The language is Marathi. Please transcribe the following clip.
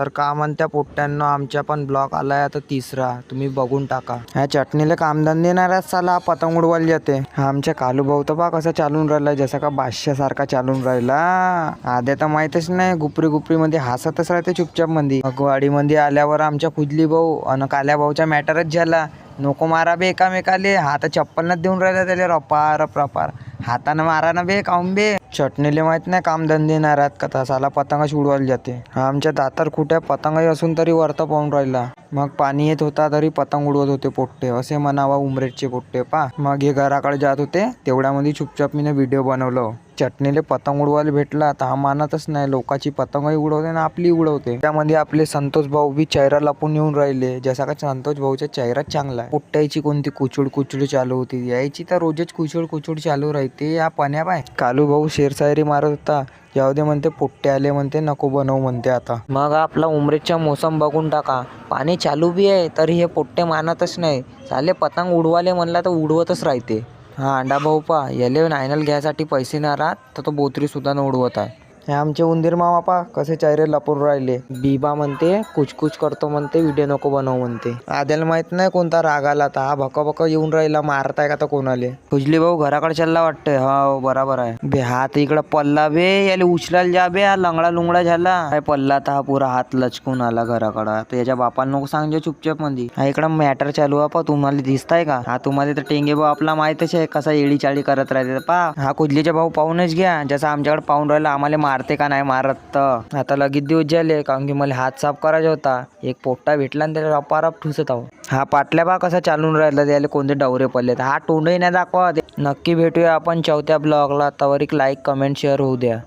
तर का म्हणत्या पोट्ट्यांनो आमच्या पण ब्लॉक आलाय आता तिसरा. तुम्ही बघून टाका. ह्या चटणीला कामधंदे नाही साला पतंग उडवायला जाते हा आमच्या कालू भाऊ तर बा कसा चालून राहिला जसा का बादशासारखा चालून राहिला. आद्या तर माहितच नाही गुपरी गुपरी मध्ये हसतच राहते चुपचापमध्ये वाडी मध्ये आल्यावर आमच्या खुजली भाऊ अन काल्या भाऊचा मॅटरच झाला. नको मारा बे एकामेकाले. हात चप्पलनच देऊन राहिला त्याला. रपा रप रपार. हातानं मारा ना बे काऊन बे? चटणीले माहीत नाही काम धंदे नाही राहत का तसाला पतंगच उडवायला जाते. हा आमच्या दातार कुठे पतंगही असून तरी वरता पाहून राहिला. मग पाणी येत होता तरी पतंग उडवत होते पोट्टे. असे म्हणावा उमरेटचे पोट्टे पा. मग हे घराकडे जात होते तेवढ्यामध्ये चुपचाप मीने व्हिडिओ बनवलं. चटणीले पतंग उडवायला भेटला तर हा मानतच नाही. लोकांची पतंगही उडवते ना आपली उडवते. त्यामध्ये आपले संतोष भाऊ बी चेहरा लपून येऊन राहिले. जसा का संतोष भाऊचा चेहरा चांगला आहे. पुट्ट्याची कोणती कुचूड कुचूड चालू होती. यायची तर रोजच कुचूड कुचूड चालू राहते. या पाण्या पाय कालू भाऊ शेरशायरी मारत होता. जाऊ दे म्हणते पोट्टे आले म्हणते नको बनवू म्हणते आता. मग आपला उमरेच्या मोसम बघून टाका. पाणी चालू बी आहे तरी हे पोट्टे मानतच नाही. चाले पतंग उडवाले म्हणला तर उडवतच राहते. हा अंडा भाऊ पा याले नायनल घ्यायसाठी पैसे नाही राहत तर तो बोत्री सुद्धा न उडवत आहे. हे आमचे उंदीर मामा पा कसे चेहरे लपून राहिले. बीबा म्हणते कुचकुच करतो म्हणते व्हिडिओ नको बनवू म्हणते. आद्याला माहीत नाही कोणता राग आला आता हा भका येऊन राहिला मारताय का तर कोणाले? खुजली भाऊ घराकडे चालला वाटतंय. हा हो, बराबर आहे. बे हात इकडं पल्ला बे याले उचलायला जा बे हा लंगडा लुंगडा झाला. काय पल्ला तर हा पुरा हात लचकून आला घराकडं. तर याच्या बापाला नको सांगજો चुपचापमध्ये हा इकडं मॅटर चालू आहे पा तुम्हाला दिसताय का? हा तुम्हाला तर टेंगे भाऊ आपला माहितच आहे कसा येळी चाळी करत राहते. पा हा कुजलीचा भाऊ पाहूनच घ्या. जसा आमच्याकडे पाहून राहिला आम्हाला मार मारते का नाही मारत तर. आता लगेच दिवस झाले कारण की मला हात साफ करायचा होता. एक पोट्टा भेटला आणि त्याला अपारप ठुसत आहो. हा पाटल्या बा कसा चालून राहिला त्याला कोणते डवरे पडले हा तोंडही नाही दाखवा नक्की भेटूया आपण चौथ्या ब्लॉगला तवर एक लाईक कमेंट शेअर होऊ द्या.